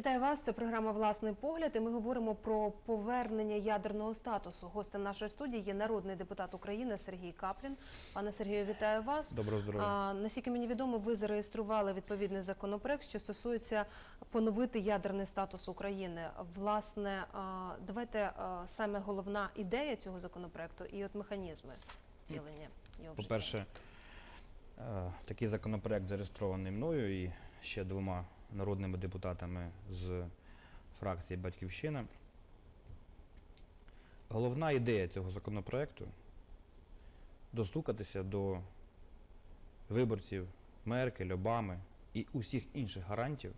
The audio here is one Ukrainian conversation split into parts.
Вітаю вас. Це програма Власний погляд. І ми говоримо про повернення ядерного статусу. Гостем нашої студії є народний депутат України Сергій Каплін. Пане Сергію, вітаю вас. Доброго здоров'я. Наскільки мені відомо, ви зареєстрували відповідний законопроект, що стосується поновити ядерний статус України. Власне, а, давайте а, саме головна ідея цього законопроекту і от механізми втілення його. По-перше, е, такий законопроект зареєстрований мною і ще двома народними депутатами з фракції Батьківщина. Головна ідея цього законопроекту достукатися до виборців Меркель, Обами і усіх інших гарантів,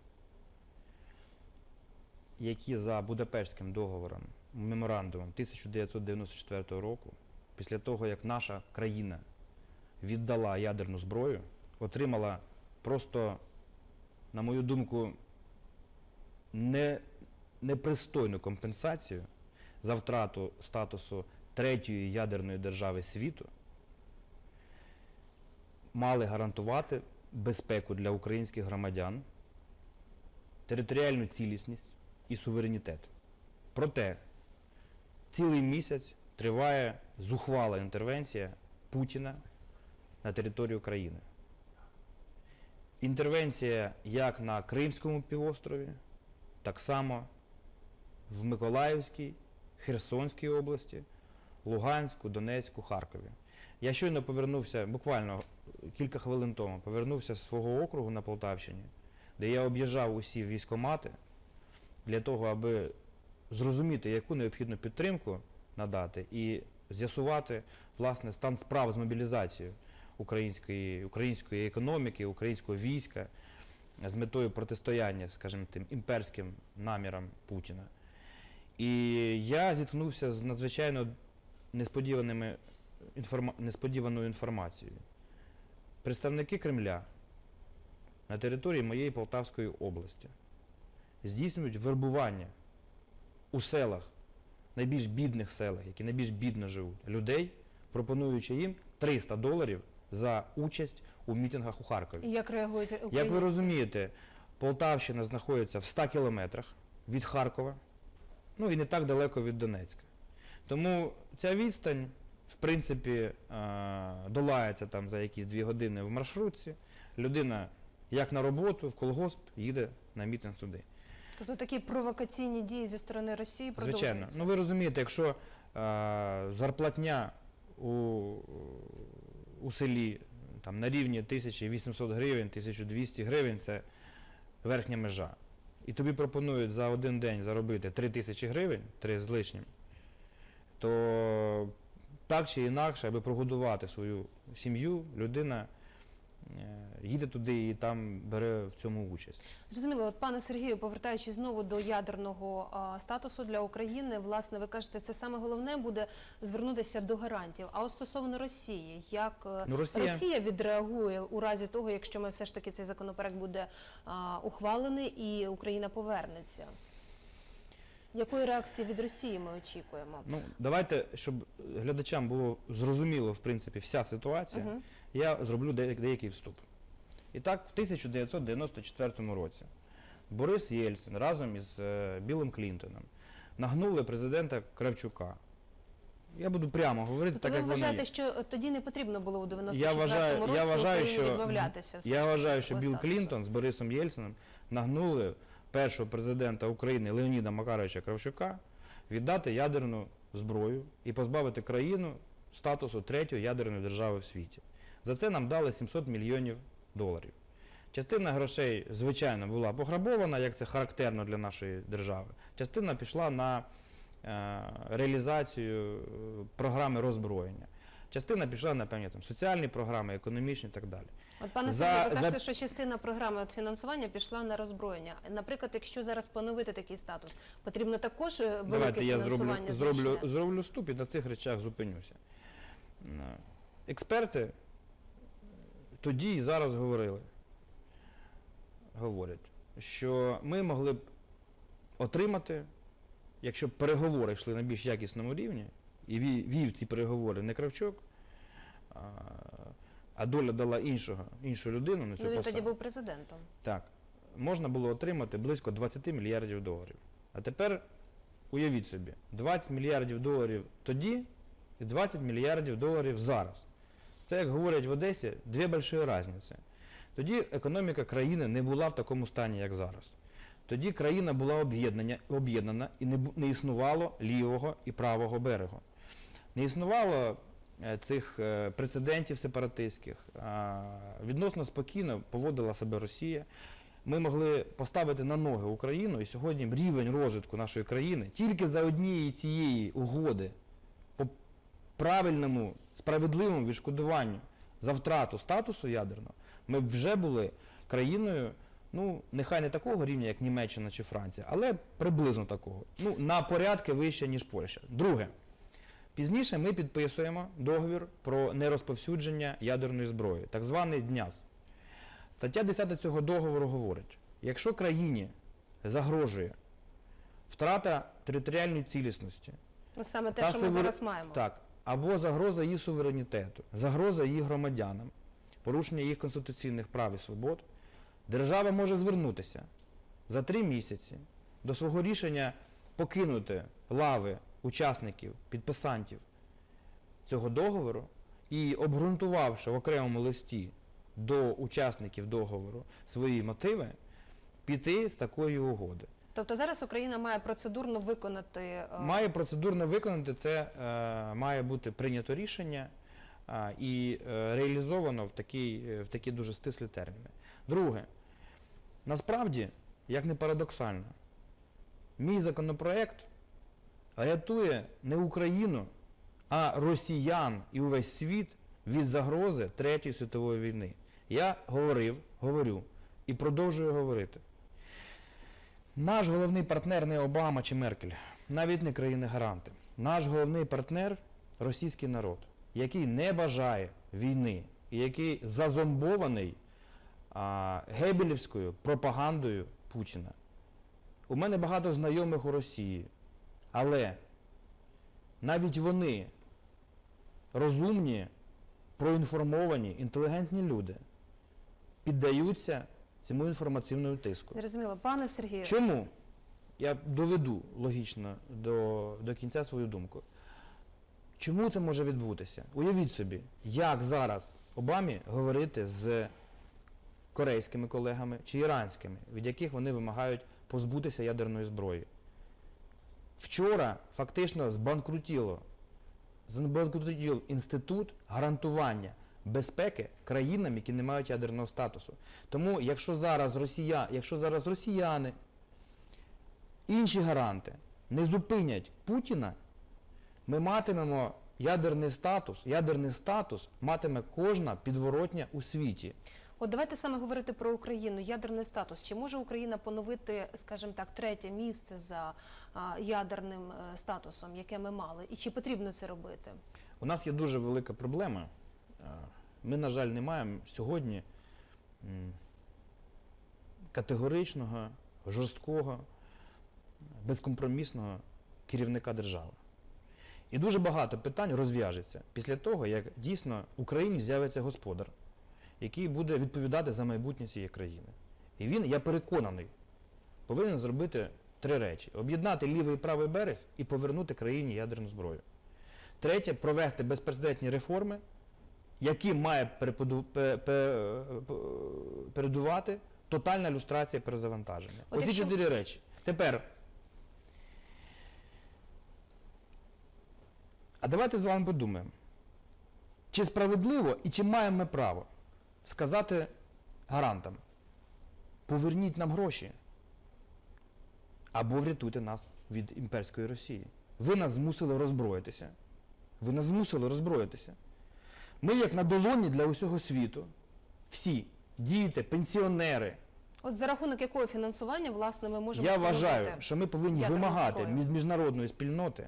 які за Будапештським договором, меморандумом 1994 року, після того, як наша країна віддала ядерну зброю, отримала просто, на мою думку, не, непристойну компенсацію за втрату статусу третьої ядерної держави світу, мали гарантувати безпеку для українських громадян, територіальну цілісність і суверенітет. Проте цілий місяць триває зухвала інтервенція Путіна на територію країни. Інтервенція як на Кримському півострові, так само в Миколаївській, Херсонській області, Луганську, Донецьку, Харкові. Я щойно повернувся, буквально кілька хвилин тому, повернувся з свого округу на Полтавщині, де я об'їжджав усі військомати для того, аби зрозуміти, яку необхідну підтримку надати і з'ясувати власне стан справ з мобілізацією української, української економіки, українського війська з метою протистояння, скажімо, тим імперським намірам Путіна. І я зіткнувся з надзвичайно несподіваними інформа... несподіваною інформацією. Представники Кремля на території моєї Полтавської області здійснюють вербування у селах, найбільш бідних селах, які найбільш бідно живуть, людей, пропонуючи їм 300 доларів за участь у мітингах у Харкові. Як реагують Як ви розумієте, Полтавщина знаходиться в 100 кілометрах від Харкова, ну і не так далеко від Донецька. Тому ця відстань, в принципі, е, долається там за якісь дві години в маршрутці. Людина як на роботу, в колгосп, їде на мітинг туди. Тобто такі провокаційні дії зі сторони Росії Звичайно. Ну ви розумієте, якщо е, зарплатня у, у селі там, на рівні 1800 гривень, 1200 гривень це верхня межа. І тобі пропонують за один день заробити 3 тисячі гривень, 3 з лишнім, то так чи інакше, аби прогодувати свою сім'ю, людина їде туди і там бере в цьому участь. Зрозуміло, от пане Сергію, повертаючись знову до ядерного а, статусу для України, власне, ви кажете, це саме головне буде звернутися до гарантів. А от стосовно Росії, як е, Ну, Росія- відреагує у разі того, якщо ми все ж таки цей законопроект буде а, ухвалений і Україна повернеться? Якої реакції від Росії ми очікуємо? Ну, давайте, щоб глядачам було зрозуміло, в принципі, вся ситуація, Мгм. я зроблю де- деякий вступ. І так, в 1994 році Борис Єльцин разом із е, Білим Клінтоном нагнули президента Кравчука. Я буду прямо говорити, Тобто так ви як вважаєте, є. що тоді не потрібно було у 94-му Я вважаю, році я вважаю, що, відмовлятися? я вважаю, що Білл? Клінтон з Борисом Єльцином нагнули першого президента України Леоніда Макаровича Кравчука віддати ядерну зброю і позбавити країну статусу третьої ядерної держави в світі. За це нам дали 700 мільйонів доларів. Частина грошей, звичайно, була пограбована, як це характерно для нашої держави. Частина пішла на е, реалізацію е, програми роззброєння. Частина пішла на певні там, соціальні програми, економічні і так далі. От пане За- Сергію, ви за- кажете, що частина програми от фінансування пішла на роззброєння. Наприклад, якщо зараз поновити такий статус, потрібно також е, велике Давайте я зроблю, фінансування зроблю, значне? зроблю ступ і на цих речах зупинюся. Е, Експерти тоді і зараз говорили, говорять, що ми могли б отримати, якщо б переговори йшли на більш якісному рівні, і вів ці переговори не Кравчук, а, доля дала іншого, іншу людину на цю Ну він посаду. тоді був президентом. Так. можна було отримати близько 20 мільярдів доларів. А тепер уявіть собі, 20 мільярдів доларів тоді і 20 мільярдів доларів зараз. Це, як говорять в Одесі, дві великі різниці. Тоді економіка країни не була в такому стані, як зараз. Тоді країна була об'єднана і не, не існувало лівого і правого берегу. Не існувало цих е, прецедентів сепаратистських. Відносно спокійно поводила себе Росія. Ми могли поставити на ноги Україну, і сьогодні рівень розвитку нашої країни тільки за однієї цієї угоди по правильному, справедливому відшкодуванню за втрату статусу ядерного, ми вже були країною, ну, нехай не такого рівня, як Німеччина чи Франція, але приблизно такого. Ну, на порядки вище, ніж Польща. Друге. Пізніше ми підписуємо договір про нерозповсюдження ядерної зброї, так званий ДНЯС. Стаття 10 цього договору говорить, якщо країні загрожує втрата територіальної цілісності, Ну, саме те, Та що ми сувер- зараз маємо. так, або загроза її суверенітету, загроза її громадянам, порушення їх конституційних прав і свобод, держава може звернутися за три місяці до свого рішення покинути лави учасників, підписантів цього договору і обґрунтувавши в окремому листі до учасників договору свої мотиви, піти з такої угоди. Тобто зараз Україна має процедурно виконати е, Має процедурно виконати це, е, має бути прийнято рішення а, і е, реалізовано в такі, е, в такі дуже стислі терміни. Друге, насправді, як не парадоксально, мій законопроект рятує не Україну, а росіян і увесь світ від загрози Третьої світової війни. Я говорив, говорю і продовжую говорити. Наш головний партнер не Обама чи Меркель, навіть не країни-гаранти. Наш головний партнер російський народ, який не бажає війни і який зазомбований а, гебелівською пропагандою Путіна. У мене багато знайомих у Росії, але навіть вони розумні, проінформовані, інтелігентні люди піддаються цьому інформаційному тиску. Зрозуміло. Пане Сергію, Чому? Я доведу логічно до, до кінця свою думку. Чому це може відбутися? Уявіть собі, як зараз Обамі говорити з корейськими колегами чи іранськими, від яких вони вимагають позбутися ядерної зброї. Вчора фактично збанкрутіло, збанкрутів інститут гарантування безпеки країнам, які не мають ядерного статусу. Тому, якщо зараз, росія, якщо зараз росіяни, інші гаранти не зупинять Путіна, ми матимемо ядерний статус. Ядерний статус матиме кожна підворотня у світі. От давайте саме говорити про Україну. Ядерний статус. Чи може Україна поновити, скажімо так, третє місце за ядерним е, статусом, яке ми мали? І чи потрібно це робити? У нас є дуже велика проблема. Е, Ми, на жаль, не маємо сьогодні категоричного, жорсткого, безкомпромісного керівника держави. І дуже багато питань розв'яжеться після того, як дійсно Україні з'явиться господар, який буде відповідати за майбутнє цієї країни. І він, я переконаний, повинен зробити три речі: об'єднати лівий і правий берег і повернути країні ядерну зброю. Третє провести безпрецедентні реформи, яким має передувати тотальна люстрація перезавантаження. От Оці якщо- чотири речі. Тепер. А давайте з вами подумаємо, чи справедливо і чи маємо ми право сказати гарантам, поверніть нам гроші або врятуйте нас від імперської Росії. Ви нас змусили роззброїтися. Ви нас змусили роззброїтися. Ми, як на долоні для усього світу, всі, діти, пенсіонери, От за рахунок якого фінансування, власне, ми можемо я вважаю, що ми повинні вимагати від міжнародної спільноти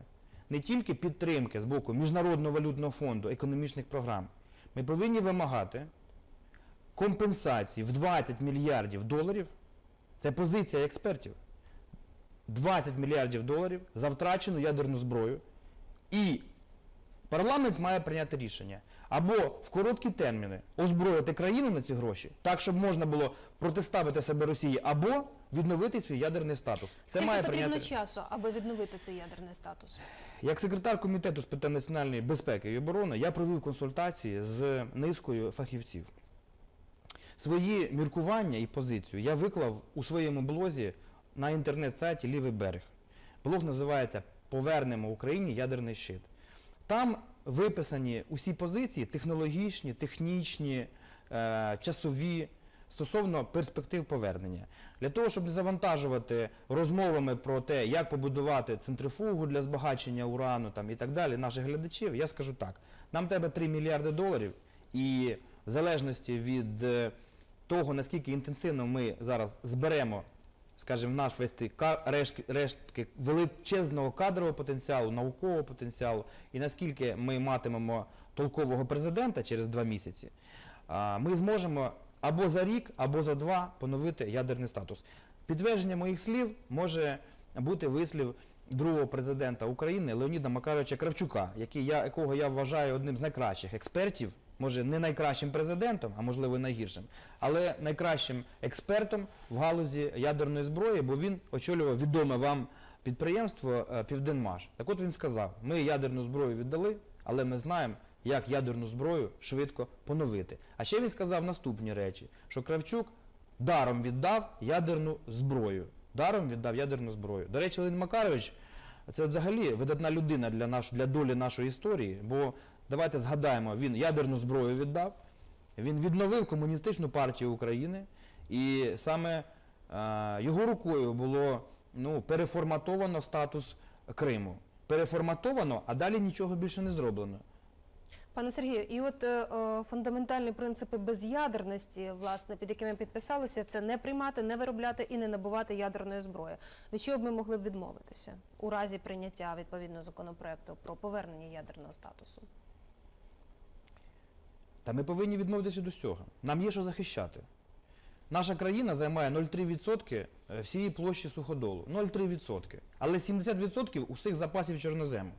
не тільки підтримки з боку Міжнародного валютного фонду економічних програм. Ми повинні вимагати компенсації в 20 мільярдів доларів. Це позиція експертів. 20 мільярдів доларів за втрачену ядерну зброю і Парламент має прийняти рішення або в короткі терміни озброїти країну на ці гроші, так щоб можна було протиставити себе Росії, або відновити свій ядерний статус. Це Скільки має потрібно прийняти часу, аби відновити цей ядерний статус? як секретар комітету з питань національної безпеки і оборони я провів консультації з низкою фахівців. Свої міркування і позицію я виклав у своєму блозі на інтернет-сайті Лівий берег. Блог називається Повернемо Україні ядерний щит. Там виписані усі позиції технологічні, технічні, е, часові стосовно перспектив повернення. Для того, щоб не завантажувати розмовами про те, як побудувати центрифугу для збагачення урану там, і так далі, наших глядачів, я скажу так: нам треба 3 мільярди доларів, і в залежності від е, того, наскільки інтенсивно ми зараз зберемо, скажімо, наш весь цей рештки, рештки величезного кадрового потенціалу, наукового потенціалу, і наскільки ми матимемо толкового президента через два місяці, ми зможемо або за рік, або за два поновити ядерний статус. Підтвердження моїх слів може бути вислів другого президента України Леоніда Макаровича Кравчука, який я, якого я вважаю одним з найкращих експертів, може не найкращим президентом, а можливо найгіршим, але найкращим експертом в галузі ядерної зброї, бо він очолював відоме вам підприємство е, Південмаш. Так от він сказав: ми ядерну зброю віддали, але ми знаємо, як ядерну зброю швидко поновити. А ще він сказав наступні речі, що Кравчук даром віддав ядерну зброю. Даром віддав ядерну зброю. До речі, Леонід Макарович це взагалі видатна людина для, наш, для долі нашої історії, бо давайте згадаємо, він ядерну зброю віддав, він відновив комуністичну партію України, і саме е, його рукою було ну, переформатовано статус Криму. Переформатовано, а далі нічого більше не зроблено. Пане Сергію, і от е, е, фундаментальні принципи без'ядерності, власне, під якими підписалися, це не приймати, не виробляти і не набувати ядерної зброї. Від чого б ми могли б відмовитися у разі прийняття відповідного законопроекту про повернення ядерного статусу? Та ми повинні відмовитися від усього. Нам є що захищати. Наша країна займає 0,3% всієї площі суходолу. 0,3%. Але 70% усіх запасів чорнозему.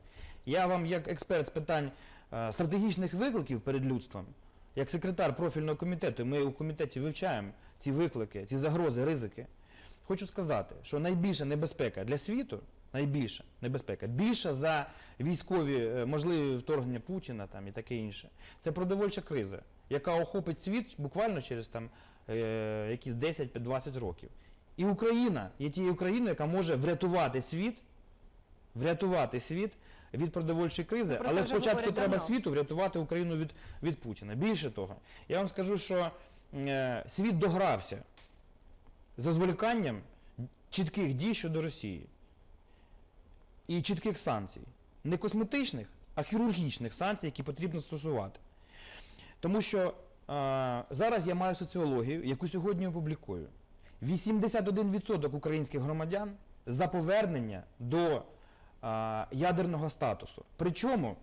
Я вам, як експерт з питань е, стратегічних викликів перед людством, як секретар профільного комітету, ми у комітеті вивчаємо ці виклики, ці загрози, ризики. Хочу сказати, що найбільша небезпека для світу, найбільша небезпека, більша за військові е, можливі вторгнення Путіна там, і таке інше. Це продовольча криза, яка охопить світ буквально через там, е, якісь 10-20 років. І Україна є тією країною, яка може врятувати світ, врятувати світ від продовольчої кризи, Ну, про але спочатку треба давно. світу врятувати Україну від, від Путіна. Більше того, я вам скажу, що е, світ догрався за зволіканням чітких дій щодо Росії і чітких санкцій. Не косметичних, а хірургічних санкцій, які потрібно стосувати. Тому що е, зараз я маю соціологію, яку сьогодні опублікую. 81% українських громадян за повернення до е, ядерного статусу. Причому,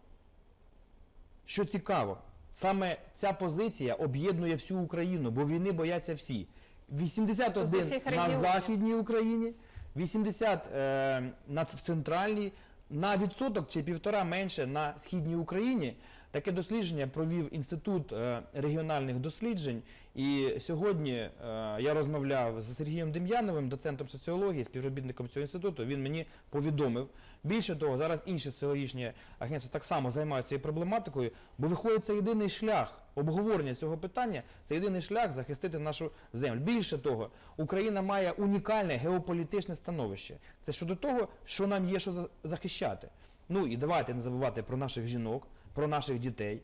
що цікаво, саме ця позиція об'єднує всю Україну, бо війни бояться всі. 81 З усіх на. Західній Україні, 80 е, на в центральній, на відсоток чи півтора менше на східній Україні. Таке дослідження провів Інститут е, регіональних досліджень. І сьогодні е, я розмовляв з Сергієм Дем'яновим, доцентом соціології, співробітником цього інституту. Він мені повідомив. Більше того, зараз інші соціологічні агентства так само займаються цією проблематикою, бо виходить це єдиний шлях обговорення цього питання, це єдиний шлях захистити нашу землю. Більше того, Україна має унікальне геополітичне становище. Це щодо того, що нам є що за- захищати. Ну і давайте не забувати про наших жінок, про наших дітей.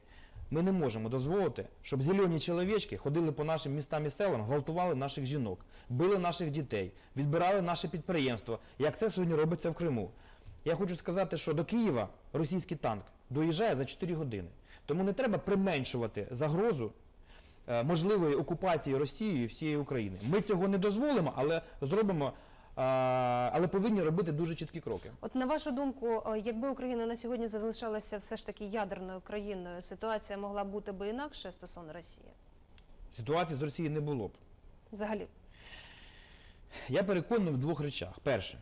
Ми не можемо дозволити, щоб зелені чоловічки ходили по нашим містам і селам, гвалтували наших жінок, били наших дітей, відбирали наше підприємство, як це сьогодні робиться в Криму. Я хочу сказати, що до Києва російський танк доїжджає за 4 години. Тому не треба применшувати загрозу е, можливої окупації Росією всієї України. Ми цього не дозволимо, але зробимо, але повинні робити дуже чіткі кроки. От на вашу думку, е, якби Україна на сьогодні залишалася все ж таки ядерною країною, ситуація могла бути би інакше стосовно Росії? Ситуації з Росією не було б. Взагалі, Я переконаний в двох речах. Перше,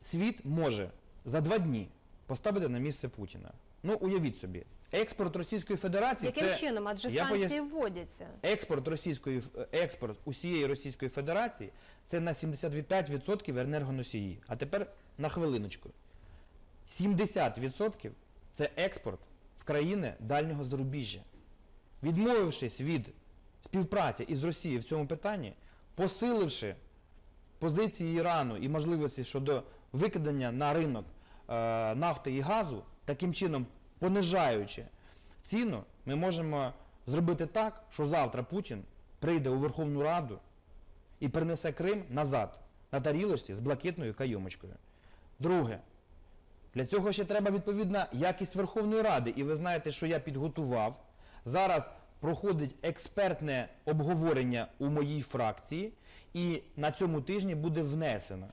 світ може за два дні поставити на місце Путіна. Ну, уявіть собі, експорт Російської Федерації Яким це чином? Адже Я санкції вводяться. експорт Російської експорт усієї Російської Федерації це на 75% енергоносії. А тепер на хвилиночку. 70% це експорт в країни дальнього зарубіжжя. Відмовившись від співпраці із Росією в цьому питанні, посиливши позиції Ірану і можливості щодо викидання на ринок е, нафти і газу, таким чином понижаючи ціну, ми можемо зробити так, що завтра Путін прийде у Верховну Раду і принесе Крим назад на тарілочці з блакитною кайомочкою. Друге, для цього ще треба відповідна якість Верховної Ради. І ви знаєте, що я підготував. Зараз проходить експертне обговорення у моїй фракції, і на цьому тижні буде внесено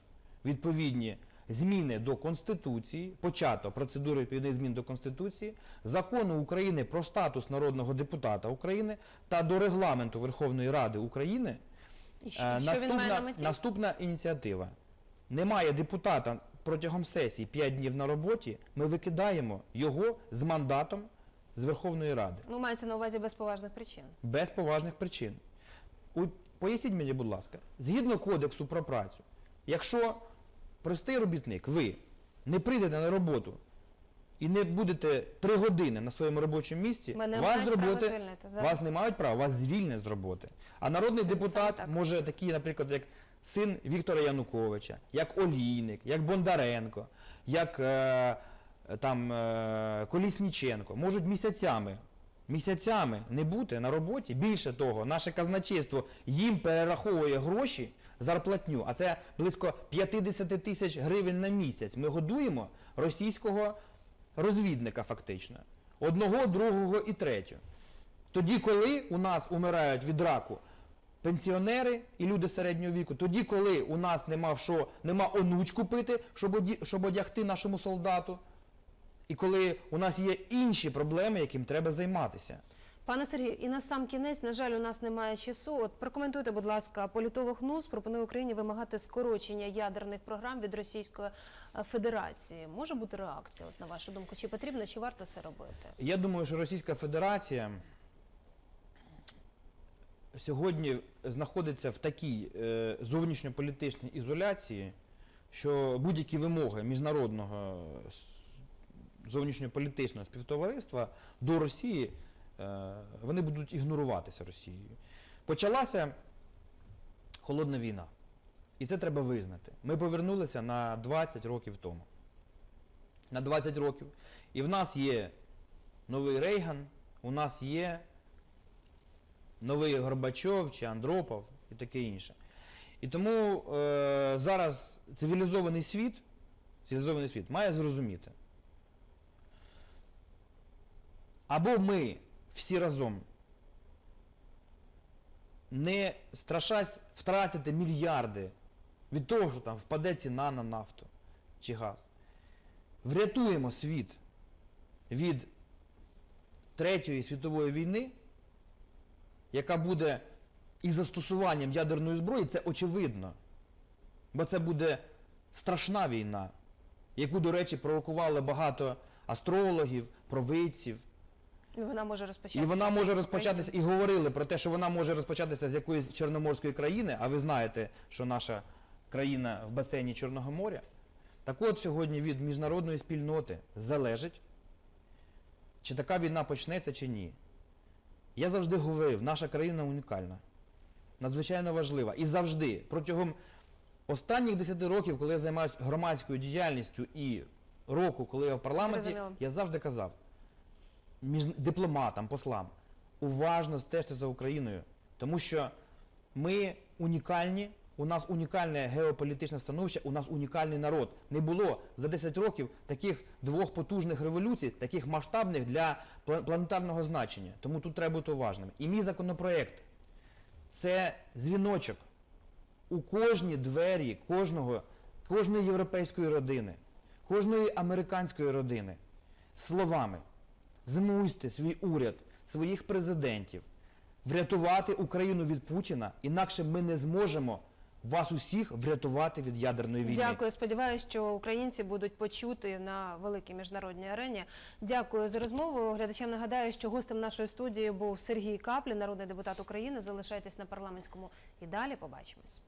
відповідні зміни до Конституції, почато процедури відповідних змін до Конституції, закону України про статус народного депутата України та до регламенту Верховної Ради України. І що, Е, що він має на наступна, меті? наступна ініціатива. Немає депутата протягом сесії 5 днів на роботі, ми викидаємо його з мандатом з Верховної Ради. Ну, мається на увазі без поважних причин. Без поважних причин. У, поясніть мені, будь ласка, згідно кодексу про працю, якщо простий робітник, ви не прийдете на роботу і не будете 3 години на своєму робочому місці, Мене вас мають з право роботи звільнити. Зараз. вас не мають права, вас звільнять з роботи. А народний Це саме депутат так. може такий, наприклад, як син Віктора Януковича, як Олійник, як Бондаренко, як е, там, е, Колісніченко, можуть місяцями, місяцями не бути на роботі. Більше того, наше казначейство їм перераховує гроші, зарплатню, а це близько 50 тисяч гривень на місяць. Ми годуємо російського розвідника фактично. Одного, другого і третього. Тоді, коли у нас умирають від раку пенсіонери і люди середнього віку, тоді, коли у нас нема що, нема онуч купити, щоб одягти нашому солдату, і коли у нас є інші проблеми, яким треба займатися. Пане Сергію, і на сам кінець, на жаль, у нас немає часу. От прокоментуйте, будь ласка, політолог НУС пропонує Україні вимагати скорочення ядерних програм від Російської е, Федерації. Може бути реакція, от на вашу думку, чи потрібно, чи варто це робити? Я думаю, що Російська Федерація сьогодні знаходиться в такій е, зовнішньополітичній ізоляції, що будь-які вимоги міжнародного зовнішньополітичного співтовариства до Росії е, вони будуть ігноруватися Росією. Почалася холодна війна. І це треба визнати. Ми повернулися на 20 років тому. На 20 років. І в нас є новий Рейган, у нас є новий Горбачов чи Андропов і таке інше. І тому е, зараз цивілізований світ, цивілізований світ має зрозуміти. Або ми всі разом не страшась втратити мільярди від того, що там впаде ціна на нафту чи газ. Врятуємо світ від Третьої світової війни, яка буде із застосуванням ядерної зброї, це очевидно. Бо це буде страшна війна, яку, до речі, пророкували багато астрологів, провидців. І вона може розпочатися. І вона може розпочатися, і говорили про те, що вона може розпочатися з якоїсь чорноморської країни, а ви знаєте, що наша країна в басейні Чорного моря. Так от сьогодні від міжнародної спільноти залежить, чи така війна почнеться, чи ні. Я завжди говорив, наша країна унікальна, надзвичайно важлива. І завжди, протягом останніх 10 років, коли я займаюся громадською діяльністю і року, коли я в парламенті, Зрозуміло. я завжди казав між дипломатам, послам, уважно стежте за Україною, тому що ми унікальні, у нас унікальне геополітичне становище, у нас унікальний народ. Не було за 10 років таких двох потужних революцій, таких масштабних для планетарного значення. Тому тут треба бути уважними. І мій законопроект це дзвіночок у кожні двері кожного, кожної європейської родини, кожної американської родини словами змусьте свій уряд, своїх президентів врятувати Україну від Путіна, інакше ми не зможемо вас усіх врятувати від ядерної війни. Дякую. Сподіваюся, що українці будуть почути на великій міжнародній арені. Дякую за розмову. Глядачам нагадаю, що гостем нашої студії був Сергій Каплін, народний депутат України. Залишайтесь на парламентському і далі. Побачимось.